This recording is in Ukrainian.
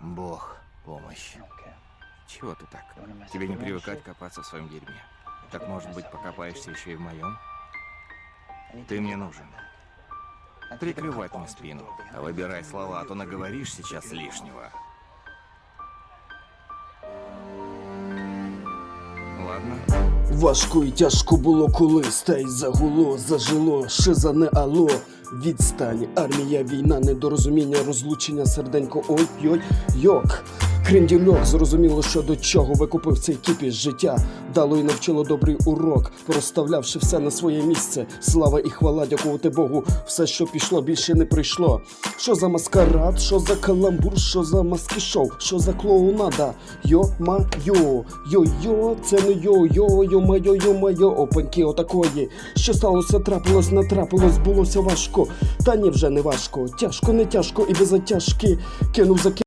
Бог, помощь. Чего ты так? Тебе не привыкать копаться в своем дерьме. Так, может быть, покопаешься еще и в моем? Ты мне нужен. Прикрывать мне спину. А выбирай слова, а то наговоришь сейчас лишнего. Ладно. Важко і тяжко було колись, та й загуло, зажило, ще не ало. Відстань, армія, війна, недорозуміння, розлучення, серденько, ой йой йок. Крендільок, зрозуміло, що до чого викупив цей кіпіш життя. Дало і навчило добрий урок, розставлявши все на своє місце. Слава і хвала, дякувати Богу, все, що пішло, більше не прийшло. Що за маскарад, що за каламбур, що за маски шоу, що за клоунада? Йо-ма-йо, йо-йо, це не йо-йо, йо-майо, йо-майо, опаньки отакої. Що сталося, трапилось, натрапилось, булося важко. Та ні, вже не важко. Тяжко, не тяжко і без затяжки. Кинув за